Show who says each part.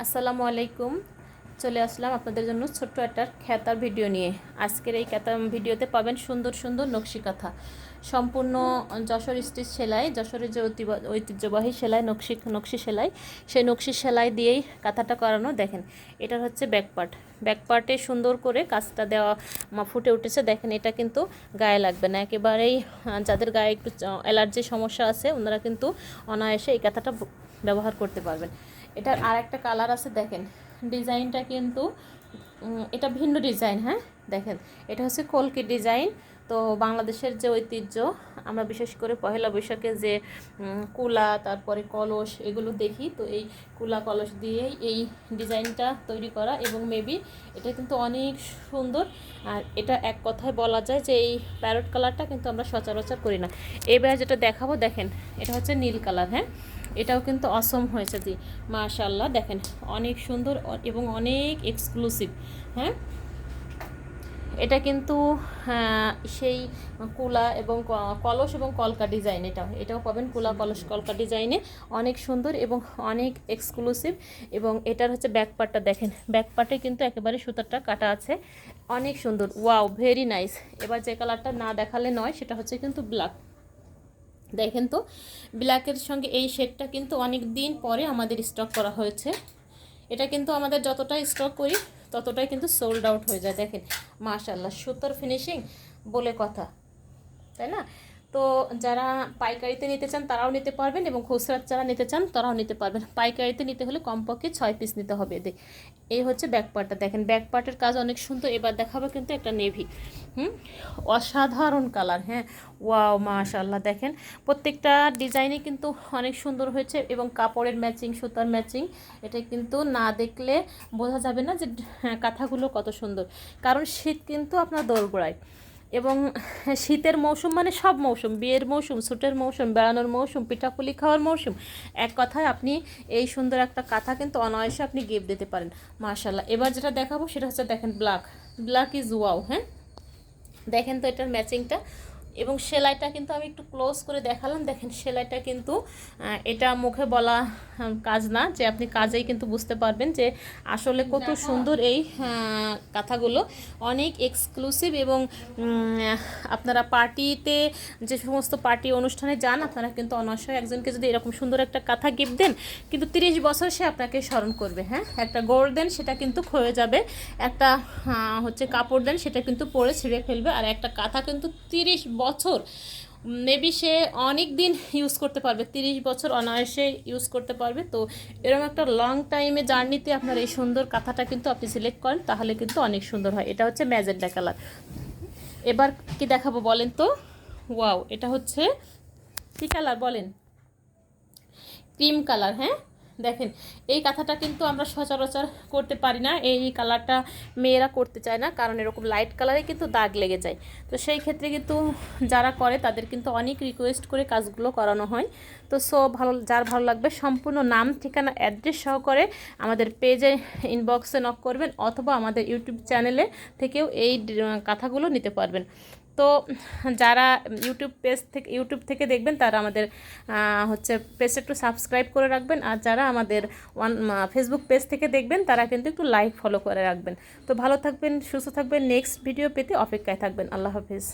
Speaker 1: আসসালামু আলাইকুম। চলে আসলাম আপনাদের জন্য ছোট্ট একটা খ্যাতার ভিডিও নিয়ে। আজকের এই খ্যাতা ভিডিওতে পাবেন সুন্দর সুন্দর নকশি কাঁথা। সম্পূর্ণ যশোর স্টিচ সেলাই, যশোরের যে ঐতিহ্য- ঐতিহ্যবাহী সেলাই, নকশি নকশি সেলাই, সেই নকশি সেলাই দিয়েই কাঁথাটা করানো দেখেন। এটা হচ্ছে ব্যাকপার্ট ব্যাকপার্টে সুন্দর করে কাজটা দেওয়া ফুটে উঠেছে। দেখেন এটা কিন্তু গায়ে লাগবে না। একেবারেই যাদের গায়ে একটু অ্যালার্জির সমস্যা আছে, ওনারা কিন্তু অনায়াসে এই কাঁথাটা ব্যবহার করতে পারবেন। এটার আর একটা কালার আছে দেখেন। ডিজাইনটা কিন্তু এটা ভিন্ন ডিজাইন হ্যাঁ? দেখেন, এটা হচ্ছে কলকি ডিজাইন। তো বাংলাদেশের যে ঐতিহ্য, আমরা বিশেষ করে পহেলা বৈশাখে যে কুলা, তারপরে কলস এগুলো দেখি, তো এই কুলা কলস দিয়েই এই ডিজাইনটা তৈরি করা এবং মেবি এটা কিন্তু অনেক সুন্দর। আর এটা এক কথায় বলা যায় যে এই প্যারট কালারটা কিন্তু আমরা সচরাচর করি না। এবার যেটা দেখাবো, দেখেন, এটা হচ্ছে নীল কালার হ্যাঁ? এটাও কিন্তু অসম হয়েছে জি। মাশাল্লাহ দেখেন, অনেক সুন্দর এবং অনেক এক্সক্লুসিভ হ্যাঁ? এটা কিন্তু সেই কুলা এবং ক- কলস এবং কলকা ডিজাইন এটা এটাও পাবেন কুলা কলস কলকা ডিজাইনে অনেক সুন্দর এবং অনেক এক্সক্লুসিভ এবং এটার হচ্ছে ব্যাক পার্টটা দেখেন। ব্যাক পার্টে কিন্তু একেবারে সুতারটা কাটা আছে। অনেক সুন্দর। ওয়াও ভেরি নাইস এবার যে কালারটা না দেখালে নয় সেটা হচ্ছে কিন্তু ব্ল্যাক দেখেন তো ব্ল্যাকের সঙ্গে এই শেডটা কিন্তু অনেক দিন পরে আমাদের স্টক করা হয়েছে। এটা কিন্তু আমাদের যতটাই স্টক করি ততটাই কিন্তু সোল্ড আউট হয়ে যায়। দেখেন মাশাল্লাহ সুতোর ফিনিশিং বলে কথা তাই না? তো যারা পাইকারিতে নিতে চান তারাও নিতে পারবেন এবং খুচরা যারা নিতে চান তারাও নিতে পারবেন। পাইকারিতে নিতে হলে কমপক্ষে ছয় পিস নিতে হবে এদের। এই হচ্ছে ব্যাক পার্টটা দেখেন ব্যাক পার্টের কাজ অনেক সুন্দর। এবার দেখাবো কিন্তু একটা নেভি হুম? অসাধারণ কালার হ্যাঁ? ওয়াও মাশাল্লাহ দেখেন প্রত্যেকটা ডিজাইনে কিন্তু অনেক সুন্দর হয়েছে এবং কাপড়ের ম্যাচিং সুতার ম্যাচিং এটা কিন্তু না দেখলে বোঝা যাবে না যে হ্যাঁ, কাঁথাগুলো কত সুন্দর। কারণ শীত কিন্তু আপনার দোরগোড়ায়। এবং শীতের মৌসুম মানে সব মৌসুম, বিয়ের মৌসুম, ছুটের মৌসুম, বেড়ানোর মৌসুম, পিঠাপুলি খাওয়ার মৌসুম। এক কথায় আপনি এই সুন্দর একটা কাঁথা কিন্তু অনায়াসে আপনি গিফট দিতে পারেন মার্শাল্লাহ এবার যেটা দেখাবো সেটা হচ্ছে, দেখেন ব্ল্যাক ব্ল্যাক ইজ ওয়াও হ্যাঁ? দেখেন তো এটার ম্যাচিংটা এবং সেলাইটা কিন্তু আমি একটু ক্লোজ করে দেখালাম। দেখেন সেলাইটা কিন্তু এটা মুখে বলা কাজ না যে আপনি কাজেই কিন্তু বুঝতে পারবেন যে আসলে কত সুন্দর এই কাঁথাগুলো। অনেক এক্সক্লুসিভ এবং আপনারা পার্টিতে যে সমস্ত পার্টি অনুষ্ঠানে যান আপনারা কিন্তু অনায়াসে একজনকে যদি এরকম সুন্দর একটা কাঁথা গিফট দেন কিন্তু তিরিশ বছর সে আপনাকে স্মরণ করবে হ্যাঁ? একটা গোল্ড দেন সেটা কিন্তু ক্ষয়ে যাবে। একটা হচ্ছে কাপড় দেন সেটা কিন্তু পরে ছিঁড়ে ফেলবে। আর একটা কাঁথা কিন্তু তিরিশ বছর মেবি সে অনেক দিন ইউজ করতে পারবে, তিরিশ বছর অনায়াসে ইউজ করতে পারবে। তো এরকম একটা লং টাইমে জার্নিতে আপনার এই সুন্দর কাঁথাটা কিন্তু আপনি সিলেক্ট করেন, তাহলে কিন্তু অনেক সুন্দর হয়। এটা হচ্ছে ম্যাজেন্ডা কালার এবার কি দেখাবো বলেন তো? ওয়াও এটা হচ্ছে কী কালার বলেন? ক্রিম কালার হ্যাঁ? দেখেন, এই কাঁথাটা কিন্তু আমরা সচরাচর করতে পারি না। এই কালারটা মেয়েরা করতে চায় না, কারণ এরকম লাইট কালারে কিন্তু দাগ লেগে যায়। তো সেই ক্ষেত্রে কিন্তু যারা করে, তাদের কিন্তু অনেক রিকোয়েস্ট করে কাজগুলো করানো হয়। তো সো ভালো, যার ভালো লাগবে, সম্পূর্ণ নাম, ঠিকানা অ্যাড্রেস সহকারে আমাদের পেজে ইনবক্সে নক করবেন, অথবা আমাদের ইউটিউব চ্যানেলে থেকেও এই কাঁথাগুলো নিতে পারবেন। তো যারা ইউটিউব পেজ থেকে ইউটিউব থেকে দেখবেন, তারা আমাদের হচ্ছে পেজটা একটু সাবস্ক্রাইব করে রাখবেন। আর যারা আমাদের ওয়ান ফেসবুক পেজ থেকে দেখবেন, তারা কিন্তু একটু লাইক ফলো করে রাখবেন। তো ভালো থাকবেন, সুস্থ থাকবেন। নেক্সট ভিডিও পেতে অপেক্ষায় থাকবেন। আল্লাহ হাফিজ।